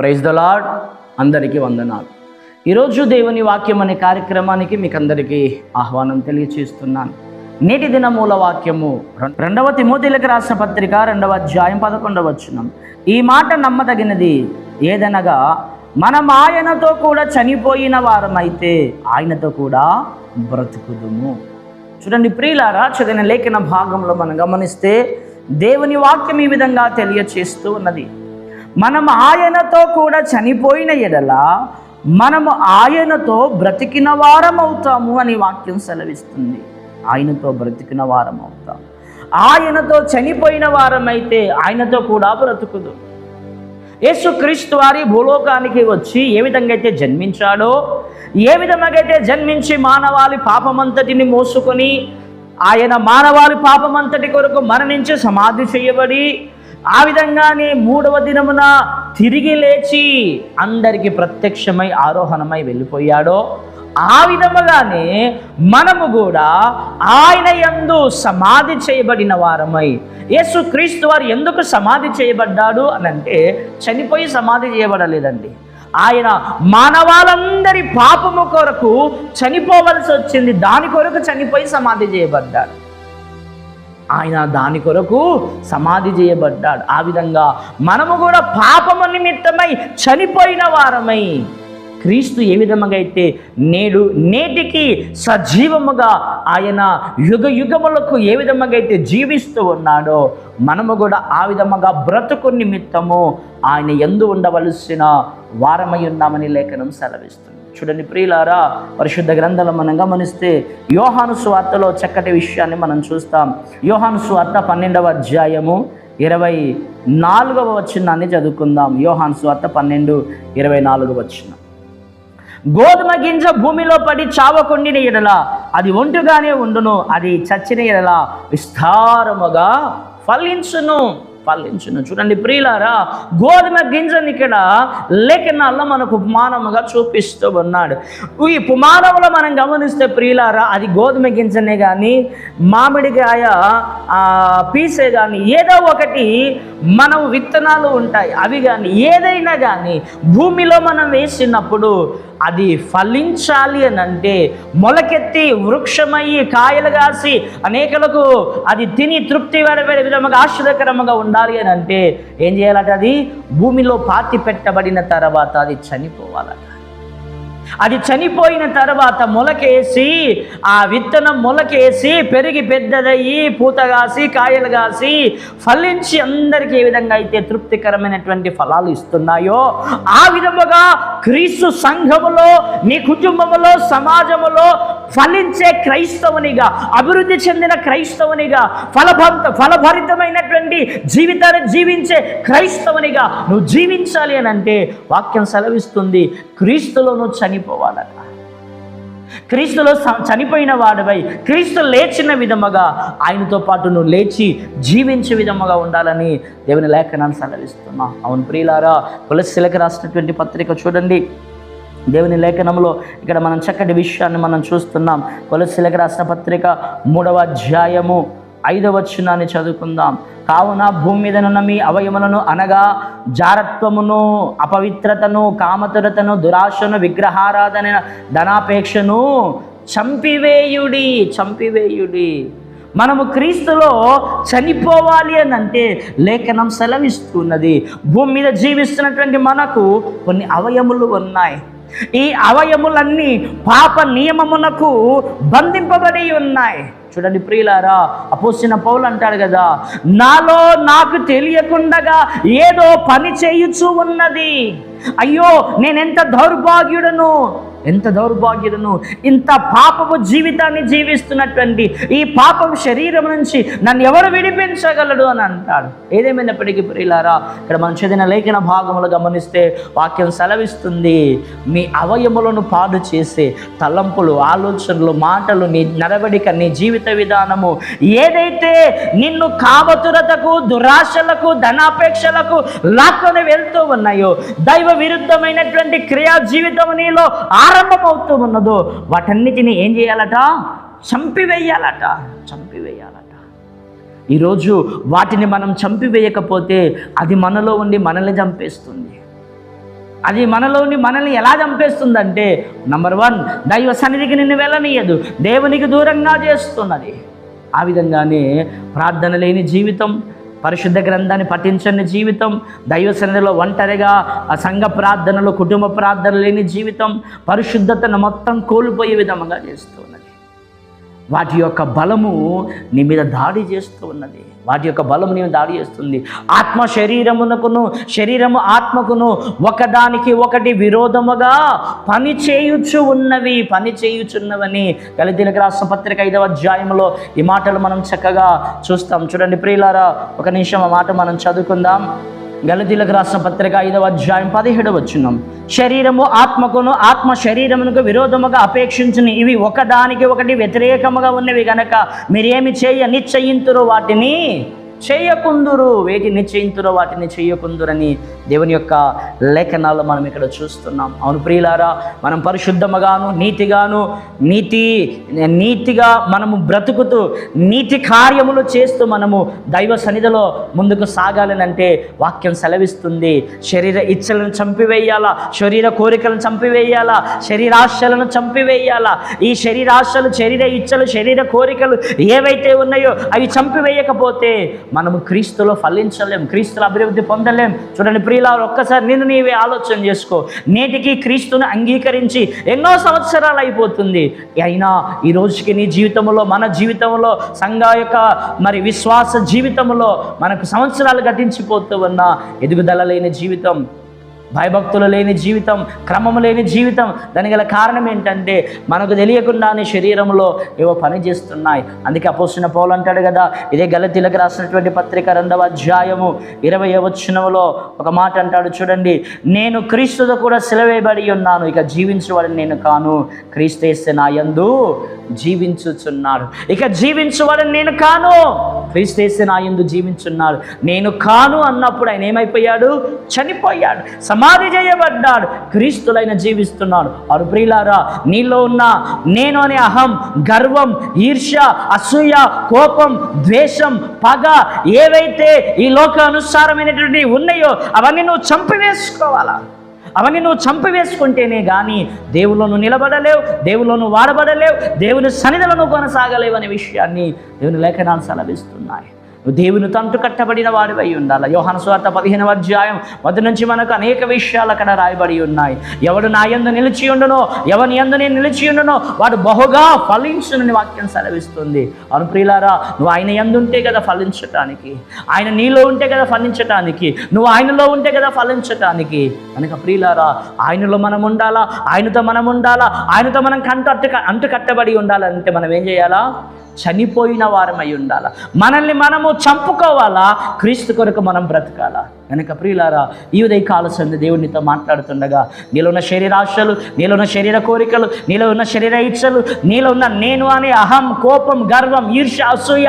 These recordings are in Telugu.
ప్రైజ్ ద లాడ్ అందరికీ వందనాలు. ఈరోజు దేవుని వాక్యం అనే కార్యక్రమానికి మీకు అందరికీ ఆహ్వానం తెలియచేస్తున్నాను. నేటి దిన మూల వాక్యము రెండవ తిమోతిలకు రాసిన పత్రిక రెండవ అధ్యాయం పదకొండవ వచనం. ఈ మాట నమ్మదగినది ఏదనగా మనం ఆయనతో కూడా చనిపోయిన వారమైతే ఆయనతో కూడా బ్రతుకుదుము. చూడండి ప్రియులారా చదివిన లేఖన భాగంలో మనం గమనిస్తే దేవుని వాక్యం ఈ విధంగా తెలియచేస్తూ ఉన్నది. మనం ఆయనతో కూడా చనిపోయిన ఎడల మనము ఆయనతో బ్రతికిన వారం అవుతాము అని వాక్యం సెలవిస్తుంది. ఆయనతో బ్రతికిన వారం అవుతాం ఆయనతో చనిపోయిన వారమైతే ఆయనతో కూడా బ్రతుకుదు. యేసుక్రీస్తు వారి భూలోకానికి వచ్చి ఏ విధంగా అయితే జన్మించాడో ఏ విధంగా అయితే జన్మించి మానవాళి పాపమంతటిని మోసుకొని ఆయన మానవాళి పాపమంతటి కొరకు మరణించి సమాధి చేయబడి ఆ విధంగానే మూడవ దినమున తిరిగి లేచి అందరికీ ప్రత్యక్షమై ఆరోహణమై వెళ్ళిపోయాడో ఆ విధముగానే మనము కూడా ఆయన యందు సమాధి చేయబడిన వారమై యేసు క్రీస్తు వారు ఎందుకు సమాధి చేయబడ్డాడు అని అంటే చనిపోయి సమాధి చేయబడలేదండి. ఆయన మానవాళందరి పాపము కొరకు చనిపోవలసి వచ్చింది దాని కొరకు చనిపోయి సమాధి చేయబడ్డాడు. ఆయన దాని కొరకు సమాధి చేయబడ్డాడు. ఆ విధంగా మనము కూడా పాపము నిమిత్తమై చనిపోయిన వారమై క్రీస్తు ఏ విధముగా అయితే నేడు నేటికి సజీవముగా ఆయన యుగ యుగములకు ఏ విధముగా అయితే జీవిస్తూ ఉన్నాడో మనము కూడా ఆ విధముగా బ్రతుకు నిమిత్తము ఆయన ఎందు ఉండవలసిన వారమై ఉన్నామని లేఖనం సెలవిస్తుంది. చూడండి. ప్రియులారా పరిశుద్ధ గ్రంథాలు మనం గమనిస్తే యోహాను సువార్తలో చక్కటి విషయాన్ని మనం చూస్తాం. యోహాను సువార్త పన్నెండవ అధ్యాయము ఇరవై నాలుగవ వచనాన్ని చదువుకుందాం. యోహాను సువార్త పన్నెండు ఇరవై నాలుగు వచనం. గోధుమ గింజ భూమిలో పడి చావకుండిన ఎడల అది ఒంటుగానే ఉండును అది చచ్చిన ఎడల విస్తారముగా ఫలించును. ఫలించును. చూడండి ప్రియులారా గోధుమ గింజని ఇక్కడ లేఖనాల్లో మనకు ఉపమానముగా చూపిస్తూ ఉన్నాడు. ఈ ఉపమానంలో మనం గమనిస్తే ప్రియులారా అది గోధుమ గింజనే కానీ మామిడికాయ పీసే కానీ ఏదో ఒకటి మనం విత్తనాలు ఉంటాయి. అవి కానీ ఏదైనా కానీ భూమిలో మనం వేసినప్పుడు అది ఫలించాలి అని అంటే మొలకెత్తి వృక్షమయ్యి కాయలు కాసి అనేకలకు అది తిని తృప్తి పడబడే విధముగా ఆశ్చర్యకరముగా ఉండాలి అని అంటే ఏం చేయాలట అది? భూమిలో పాతి పెట్టబడిన తర్వాత అది చనిపోవాలట. అది చనిపోయిన తర్వాత మొలకేసి ఆ విత్తనం మొలకేసి పెరిగి పెద్దదయ్యి పూత కాసి కాయలు కాసి ఫలించి అందరికీ ఏ విధంగా అయితే తృప్తికరమైనటువంటి ఫలాలు ఇస్తున్నాయో ఆ విధముగా క్రీస్తు సంఘములో నీ కుటుంబములో సమాజములో ఫలించే క్రైస్తవునిగా అభివృద్ధి చెందిన క్రైస్తవునిగా ఫలభంత ఫలభరితమైనటువంటి జీవితాన్ని జీవించే క్రైస్తవునిగా నువ్వు జీవించాలి అని అంటే వాక్యం సెలవిస్తుంది క్రీస్తులో నువ్వు చనిపోవాలట. క్రీస్తులో చనిపోయిన వాడివై క్రీస్తు లేచిన విధముగా ఆయనతో పాటు నువ్వు లేచి జీవించే విధముగా ఉండాలని దేవుని లేఖనాన్ని సెలవిస్తున్నా. అవును ప్రియులారా తులసిలకు రాసినటువంటి పత్రిక చూడండి. దేవుని లేఖనంలో ఇక్కడ మనం చక్కటి విషయాన్ని మనం చూస్తున్నాం. కొలసిలకు రాసిన పత్రిక మూడవ అధ్యాయము. ఐదవ వచనాన్ని చదువుకుందాం. కావున భూమి మీదనున్న మీ అవయములను అనగా జారత్వమును అపవిత్రతను కామతురతను దురాశను విగ్రహారాధన ధనాపేక్షను చంపివేయుడి చంపివేయుడి. మనము క్రీస్తులో చనిపోవాలి అని అంటే లేఖనం సెలవిస్తున్నది. భూమి మీద జీవిస్తున్నటువంటి మనకు కొన్ని అవయములు ఉన్నాయి. ఈ అవయములన్నీ పాప నియమమునకు బంధింపబడి ఉన్నాయి. చూడండి ప్రియులారా అపోసిన పౌలు అంటాడు కదా నాలో నాకు తెలియకుండగా ఏదో పని చేయుచు ఉన్నది. అయ్యో నేనెంత దౌర్భాగ్యుడను? ఎంత దౌర్భాగ్యులను ఇంత పాపపు జీవితాన్ని జీవిస్తున్నటువంటి ఈ పాపం శరీరం నుంచి నన్ను ఎవరు విడిపించగలడు అని అంటాడు. ఏదేమైనప్పటికీ ప్రియులారా ఇక్కడ మనం చదివిన లేఖన భాగములు గమనిస్తే వాక్యం సెలవిస్తుంది మీ అవయములను పాడు చేసే తలంపులు ఆలోచనలు మాటలు నీ నడవడిక నీ జీవిత విధానము ఏదైతే నిన్ను కామతురతకు దురాశలకు ధనాపేక్షలకు లాక్కొని వెళ్తూ ఉన్నాయో దైవ విరుద్ధమైనటువంటి క్రియా జీవితం నీలో ప్రారంభమవుతూ ఉన్నదో వాటన్నిటిని ఏం చేయాలట? చంపివేయాలట. చంపివేయాలట. ఈరోజు వాటిని మనం చంపివేయకపోతే అది మనలో ఉండి మనల్ని చంపేస్తుంది. అది మనలోని మనల్ని ఎలా చంపేస్తుందంటే నంబర్ వన్ దైవ సన్నిధికి నిన్ను వెళ్ళనీయదు. దేవునికి దూరంగా చేస్తున్నది. ఆ విధంగానే ప్రార్థన లేని జీవితం పరిశుద్ధ గ్రంథాన్ని పఠించని జీవితం దైవ సన్నిధిలో ఒంటరిగా సంఘ ప్రార్థనలు కుటుంబ ప్రార్థన లేని జీవితం పరిశుద్ధతను మొత్తం కోల్పోయే విధంగా చేస్తున్నది వాటి యొక్క బలము నీ మీద దాడి చేస్తూ ఉన్నది. వాటి యొక్క బలము నీ మీద దాడి చేస్తుంది. ఆత్మ శరీరమునకును శరీరము ఆత్మకును ఒకదానికి ఒకటి విరోధముగా పని చేయుచు ఉన్నవి పని చేయుచున్నవని గలితీలకు రాష్ట్ర పత్రిక ఐదవ అధ్యాయంలో ఈ మాటలు మనం చక్కగా చూస్తాం. చూడండి ప్రియులారా ఒక నిమిషం ఆ మాట మనం చదువుకుందాం. గలతీలకు రాసిన పత్రిక ఐదవ అధ్యాయం పదిహేడు వచ్చినాం శరీరము ఆత్మకును ఆత్మ శరీరమునకు విరోధముగా అపేక్షించిన ఇవి ఒకదానికి ఒకటి వ్యతిరేకముగా ఉన్నవి గనక మీరేమి చేయ నిశ్చయింతురు వాటిని? చేయకుందురు వేటి నిశ్చయింతురో వాటిని చేయకుందురని దేవుని యొక్క లేఖనాలు మనం ఇక్కడ చూస్తున్నాం. అవును ప్రియులారా మనం పరిశుద్ధముగాను నీతిగాను నీతి నీతిగా మనము బ్రతుకుతూ నీతి కార్యములు చేస్తూ మనము దైవ సన్నిధిలో ముందుకు సాగాలనంటే వాక్యం సెలవిస్తుంది. శరీర ఇచ్చలను చంపివేయాలా? శరీర కోరికలను చంపివేయాలా? శరీరాశలను చంపివేయాలా? ఈ శరీరాశలు శరీర ఇచ్చలు శరీర కోరికలు ఏవైతే ఉన్నాయో అవి చంపివేయకపోతే మనము క్రీస్తులో ఫలించలేం క్రీస్తులో అభివృద్ధి పొందలేం. చూడండి ప్రియులారు ఒక్కసారి నిన్ను నీవే ఆలోచన చేసుకో. నేటికి క్రీస్తుని అంగీకరించి ఎన్నో సంవత్సరాలు అయిపోతుంది. అయినా ఈ రోజుకి నీ జీవితంలో మన జీవితంలో సంఘ యొక్క మరి విశ్వాస జీవితంలో మనకు సంవత్సరాలు గతించిపోతూ ఉన్న ఎదుగుదల లేని జీవితం భయభక్తులు లేని జీవితం క్రమము లేని జీవితం దానికి గల కారణం ఏంటంటే మనకు తెలియకుండానే శరీరంలో ఏవో పని చేస్తున్నాయి. అందుకే అపోసిన పౌలు అంటాడు కదా ఇదే గలతీలకు రాసినటువంటి పత్రిక రెండవ అధ్యాయము ఇరవై వచనంలో ఒక మాట అంటాడు చూడండి నేను క్రీస్తుతో కూడా సెలవేయబడి ఉన్నాను ఇక జీవించువాడిని నేను కాను. క్రీస్తేస్తే నా యందు జీవించుచున్నాడు. ఇక జీవించువాడిని నేను కాను. క్రీస్తేస్తే నా యందు జీవించున్నాడు. నేను కాను అన్నప్పుడు ఆయన ఏమైపోయాడు? చనిపోయాడు. సమాధి చేయబడ్డాడు. క్రీస్తులైన జీవిస్తున్నాడు. అరు ప్రియులారా నీలో ఉన్న నేను అనే అహం గర్వం ఈర్ష్య అసూయ కోపం ద్వేషం పగ ఏవైతే ఈ లోక అనుసారమైనటువంటి ఉన్నాయో అవన్నీ నువ్వు చంపివేసుకోవాలా? అవన్నీ నువ్వు చంపివేసుకుంటేనే కానీ దేవుల్లో నువ్వు నిలబడలేవు దేవుల్లో నువ్వు వాడబడలేవు దేవుని సన్నిధిలో నువ్వు కొనసాగలేవు అనే విషయాన్ని దేవుని లేఖనాలు సెలవిస్తున్నాయి. దేవునితో దేవుని తంటు కట్టబడిన వాడివై ఉండాలి. యోహన స్వార్థ పదిహేనవ అధ్యాయం మొదటి నుంచి మనకు అనేక విషయాలు అక్కడ రాయబడి ఉన్నాయి. ఎవడు నా యందు నిలిచి ఉండునో ఎవని ఎందు నేను నిలిచి ఉండునో వాడు బహుగా ఫలించునని వాక్యం సెలవిస్తుంది. అనుప్రియులారా నువ్వు ఆయన ఎందు ఉంటే కదా ఫలించటానికి. ఆయన నీలో ఉంటే కదా ఫలించటానికి. నువ్వు ఆయనలో ఉంటే కదా ఫలించటానికి. కనుక ప్రియులారా ఆయనలో మనం ఉండాలా? ఆయనతో మనం ఉండాలా? ఆయనతో మనం కంట అంటు అంటు కట్టబడి ఉండాలంటే మనం ఏం చేయాలా? చనిపోయిన వారమై ఉండాలా? మనల్ని మనము చంపుకోవాలా? క్రీస్తు కొరకు మనం బ్రతకాలా? కనుక ప్రియులారా ఈ ఉదయ కాలసంది దేవునితో మాట్లాడుతుండగా నీలో ఉన్న శరీరాశలు నీలో ఉన్న శరీర కోరికలు నీలో ఉన్న శరీర ఇచ్చలు నీలో ఉన్న నేను అనే అహం కోపం గర్వం ఈర్ష అసూయ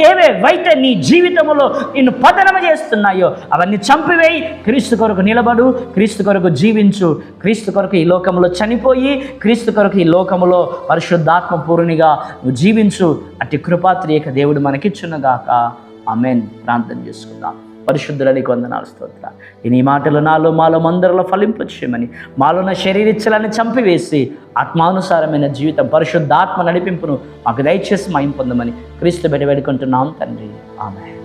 ఏవేవైతే నీ జీవితంలో నిన్ను పతనం చేస్తున్నాయో అవన్నీ చంపివేయి. క్రీస్తు కొరకు నిలబడు క్రీస్తు కొరకు జీవించు. క్రీస్తు కొరకు ఈ లోకంలో చనిపోయి క్రీస్తు కొరకు ఈ లోకములో పరిశుద్ధాత్మ పూర్ణిగా నువ్వు జీవించు. అట్టి కృపాత్రియక దేవుడు మనకిచ్చునుగాక ఆమెన్. ప్రార్థన చేసుకుందాం. పరిశుద్ధులని కొందనాలు స్తోత్ర. ఈ నీ మాటలు నాలో మాలో మందరిలో ఫలింపచేయమని మాలోన శరీరిచ్చలని చంపివేసి ఆత్మానుసారమైన జీవితం పరిశుద్ధాత్మ నడిపింపును మాకు దయచేసి మయం పొందమని క్రీస్తు బెడ వేడుకుంటున్నాం తండ్రి. ఆమె